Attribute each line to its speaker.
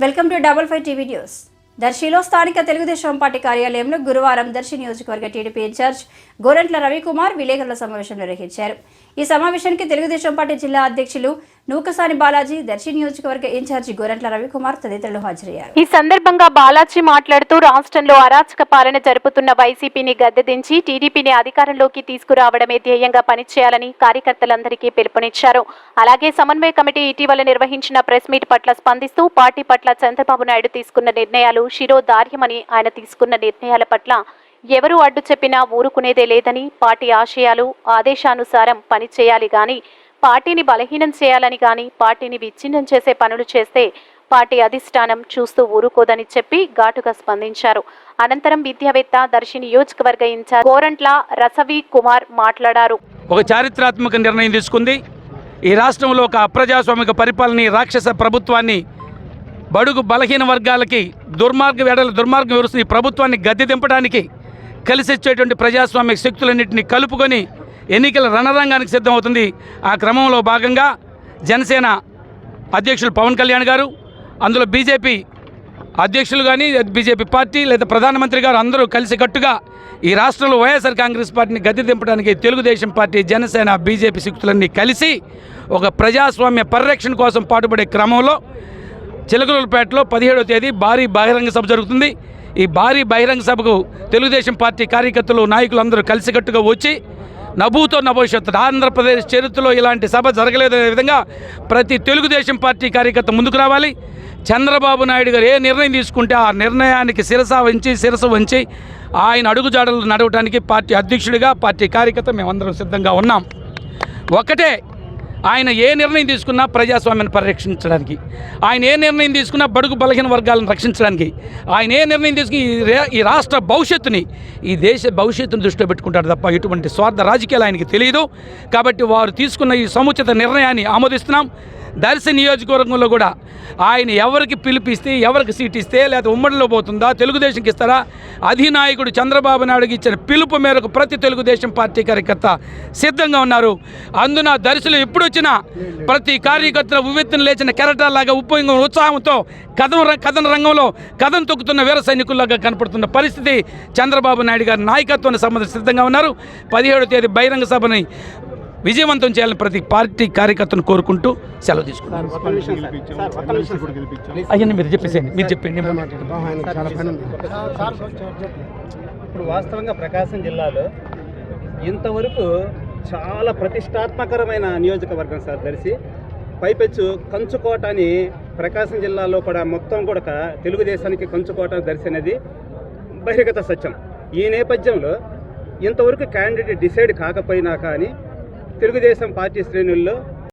Speaker 1: welcome to double five TV news దర్శిలో స్థానిక Telugu Desam party కార్యాలయంలో గురువారం దర్శి నియోజకవర్గ టీడీపీ ఇన్ఛార్జ్ గోరంట్ల రవికుమార్ విలేకరుల సమావేశం నిర్వహించారు. ఈ సమావేశానికి తెలుగుదేశం పార్టీ జిల్లా అధ్యక్షులు నూకసాని బాలాజీ దర్శి నియోజకవర్గ ఇన్ఛార్జి గోరంట్ల రవికుమార్ తదితరులు హాజరయ్యారు.
Speaker 2: ఈ సందర్భంగా బాలాజీ మాట్లాడుతూ రాష్ట్రంలో అరాచక పాలన జరుపుతున్న వైసీపీని గద్దెదించి టీడీపీని అధికారంలోకి తీసుకురావడమే ధ్యేయంగా పనిచేయాలని కార్యకర్తలందరికీ పిలుపునిచ్చారు. అలాగే సమన్వయ కమిటీ ఇటీవల నిర్వహించిన ప్రెస్ మీట్ పట్ల స్పందిస్తూ పార్టీ పట్ల చంద్రబాబు నాయుడు తీసుకున్న నిర్ణయాలు శిరోధార్యమని ఆయన తీసుకున్న నిర్ణయాల పట్ల ఎవరు అడ్డు చెప్పినా ఊరుకునేదే లేదని పార్టీ ఆశయాలు ఆదేశానుసారం పనిచేయాలి గాని పార్టీని బలహీనం చేయాలని గాని పార్టీని విచ్ఛిన్నం చేసే పనులు చేస్తే పార్టీ అధిష్టానం చూస్తూ ఊరుకోదని చెప్పి ఘాటుగా స్పందించారు. అనంతరం విద్యావేత్త దర్శి నియోజకవర్గ ఇన్ఛార్జ్ గోరంట్ల రసవి కుమార్ మాట్లాడారు.
Speaker 3: ఒక చారిత్రాత్మక నిర్ణయం తీసుకుంది. ఈ రాష్ట్రంలో ఒక అప్రజాస్వామిక పరిపాలన రాక్షస ప్రభుత్వాన్ని బడుగు బలహీన వర్గాలకి దుర్మార్గ వేడల దుర్మార్గం వివరిస్తున్న ఈ ప్రభుత్వాన్ని గద్దె దింపడానికి కలిసి వచ్చేటువంటి ప్రజాస్వామిక శక్తులన్నింటినీ కలుపుకొని ఎన్నికల రణరంగానికి సిద్ధమవుతుంది. ఆ క్రమంలో భాగంగా జనసేన అధ్యక్షులు పవన్ కళ్యాణ్ గారు అందులో బీజేపీ అధ్యక్షులు కానీ బీజేపీ పార్టీ లేదా ప్రధానమంత్రి గారు అందరూ కలిసికట్టుగా ఈ రాష్ట్రంలో వైఎస్ఆర్ కాంగ్రెస్ పార్టీని గద్దె దింపడానికి తెలుగుదేశం పార్టీ జనసేన బీజేపీ శక్తులన్నీ కలిసి ఒక ప్రజాస్వామ్య పరిరక్షణ కోసం పాటుపడే క్రమంలో చిలకలూరుపేటలో పదిహేడవ తేదీ భారీ బహిరంగ సభ జరుగుతుంది. ఈ భారీ బహిరంగ సభకు తెలుగుదేశం పార్టీ కార్యకర్తలు నాయకులు అందరూ కలిసికట్టుగా వచ్చి నభూతో నభవిష్యత్తు ఆంధ్రప్రదేశ్ చరిత్రలో ఇలాంటి సభ జరగలేదనే విధంగా ప్రతి తెలుగుదేశం పార్టీ కార్యకర్త ముందుకు రావాలి. చంద్రబాబు నాయుడు గారు ఏ నిర్ణయం తీసుకుంటే ఆ నిర్ణయానికి శిరస వంచి శిరస వంచి ఆయన అడుగుజాడలు నడవడానికి పార్టీ అధ్యక్షుడిగా పార్టీ కార్యకర్త మేమందరం సిద్ధంగా ఉన్నాం. ఒకటే ఆయన ఏ నిర్ణయం తీసుకున్నా ప్రజాస్వామ్యాన్ని పరిరక్షించడానికి ఆయన ఏ నిర్ణయం తీసుకున్నా బడుగు బలహీన వర్గాలను రక్షించడానికి ఆయన ఏ నిర్ణయం తీసుకుని ఈ రాష్ట్ర భవిష్యత్తుని ఈ దేశ భవిష్యత్తును దృష్టిలో పెట్టుకుంటారు తప్ప ఇటువంటి స్వార్థ రాజకీయాలు ఆయనకి తెలియదు. కాబట్టి వారు తీసుకున్న ఈ సముచిత నిర్ణయాన్ని ఆమోదిస్తున్నాం. దర్శి నియోజకవర్గంలో కూడా ఆయన ఎవరికి పిలిపిస్తే ఎవరికి సీట్ ఇస్తే లేదా ఉమ్మడిలో పోతుందా తెలుగుదేశంకి ఇస్తారా? అధినాయకుడు చంద్రబాబు నాయుడుకి ఇచ్చిన పిలుపు మేరకు ప్రతి తెలుగుదేశం పార్టీ కార్యకర్త సిద్ధంగా ఉన్నారు. అందున దర్శిలో ఎప్పుడొచ్చినా ప్రతి కార్యకర్త ఉవ్వెత్తున లేచిన కెరటాలాగా ఉప్పొంగ ఉత్సాహంతో కథం ర- కథన రంగంలో కథం తొక్కుతున్న వీర సైనికుల్లాగా కనపడుతున్న పరిస్థితి చంద్రబాబు నాయుడు గారి నాయకత్వాన్ని సంబంధించి సిద్ధంగా ఉన్నారు. పదిహేడో తేదీ బహిరంగ సభని విజయవంతం చేయాలని ప్రతి పార్టీ కార్యకర్తను కోరుకుంటూ సెలవు తీసుకుంటాను అయ్యా మీరు చెప్పేసేయండి మీరు చెప్పండి
Speaker 4: చాలా పని ఉంది
Speaker 5: ఇప్పుడు వాస్తవంగా ప్రకాశం జిల్లాలో ఇంతవరకు చాలా ప్రతిష్టాత్మకరమైన నియోజకవర్గం సార్ దర్శి పైపెచ్చు కంచుకోట అని ప్రకాశం జిల్లాలో కూడా మొత్తం కూడా తెలుగుదేశానికి కంచుకోట దర్శి అనేది బహిర్గత సత్యం ఈ నేపథ్యంలో ఇంతవరకు క్యాండిడేట్ డిసైడ్ కాకపోయినా కానీ తెలుగుదేశం పార్టీ శ్రేణుల్లో